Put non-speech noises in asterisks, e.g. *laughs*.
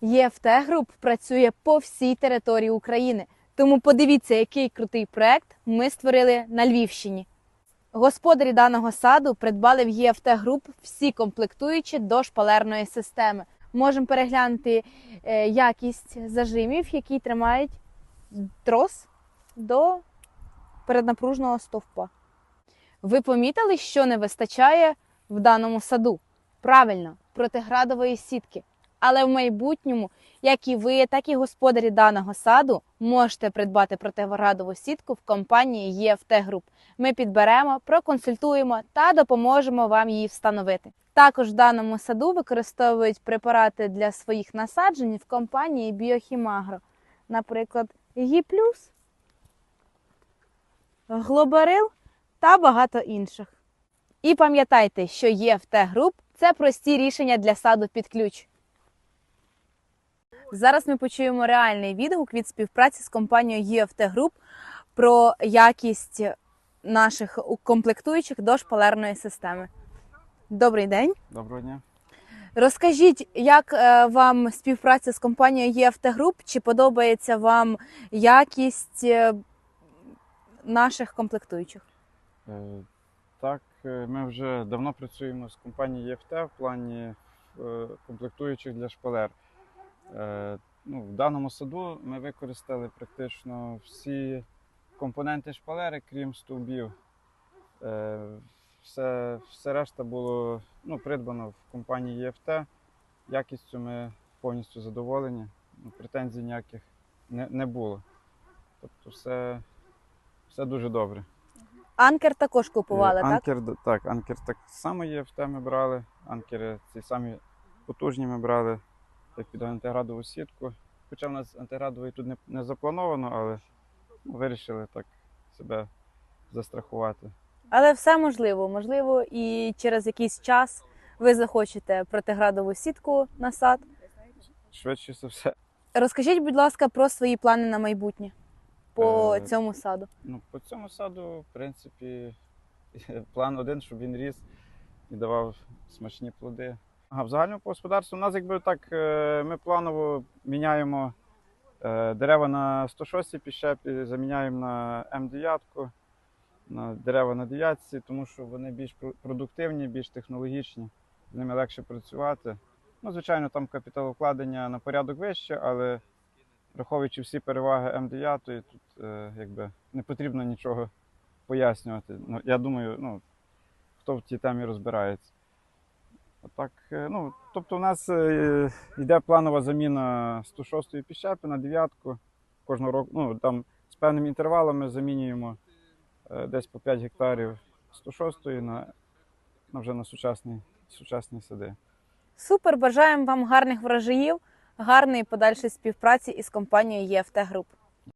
ЄФТ Груп працює по всій території України. Тому подивіться, який крутий проект ми створили на Львівщині. Господарі даного саду придбали в ЄФТ Груп всі комплектуючі до шпалерної системи. Можемо переглянути е, якість зажимів, які тримають трос до переднапружного стовпа. Ви помітили, що не вистачає в даному саду? Правильно, протиградової сітки. Але в майбутньому, як і ви, так і господарі даного саду, можете придбати протиградову сітку в компанії ЄФТ Груп. Ми підберемо, проконсультуємо та допоможемо вам її встановити. Також в даному саду використовують препарати для своїх насаджень в компанії Біохімагро, наприклад, Гі+, Глобарил та багато інших. І пам'ятайте, що ЄФТ Груп це прості рішення для саду під ключ. Зараз ми почуємо реальний відгук від співпраці з компанією ЄФТ Груп про якість наших комплектуючих до шпалерної системи. Добрий день. Доброго дня. Розкажіть, як е, вам співпраця з компанією ЄФТ Груп? Чи подобається вам якість е, наших комплектуючих? Е, Так, ми вже давно працюємо з компанією ЄФТ в плані комплектуючих для шпалер. Е, Ну, в даному саду ми використали практично всі компоненти шпалери, крім стовбів. Е, Все, все решта було ну, придбано в компанії ЄФТ. Якістю ми повністю задоволені. Ну, Претензій ніяких не, не було. Тобто все, все дуже добре. Анкер також купували, Е, так? анкер, так? Анкер так само є, в те ми брали. Анкери ці самі потужні ми брали, як під антиградову сітку. Хоча в нас антиградовий тут не, не заплановано, але вирішили так себе застрахувати. Але все можливо. Можливо, і через якийсь час ви захочете протиградову сітку на сад. Швидше за все. Розкажіть, будь ласка, про свої плани на майбутнє по Е, цьому саду. Ну, по цьому саду, в принципі, *laughs* план один, щоб він ріс і давав смачні плоди. А в загальному по господарству у нас якби так е, ми планово міняємо е, дерева на 106-й піщепі, заміняємо на М9, на дерева на дев'ятці, тому що вони більш продуктивні, більш технологічні, з ними легше працювати. Ну, звичайно, там капіталовкладення на порядок вище, але враховуючи всі переваги М9, тут е, якби не потрібно нічого пояснювати. Ну, я думаю, ну, хто в тій темі розбирається. Отак, е, ну, тобто, у нас е, йде планова заміна 106-ї піщепи на дев'ятку. Кожного року, ну там з певними інтервалами замінюємо е, десь по 5 гектарів 106-ї на, на вже на сучасні, сучасні сади. Супер, бажаємо вам гарних врожаїв, гарної подальшої співпраці із компанією ЄФТ Груп.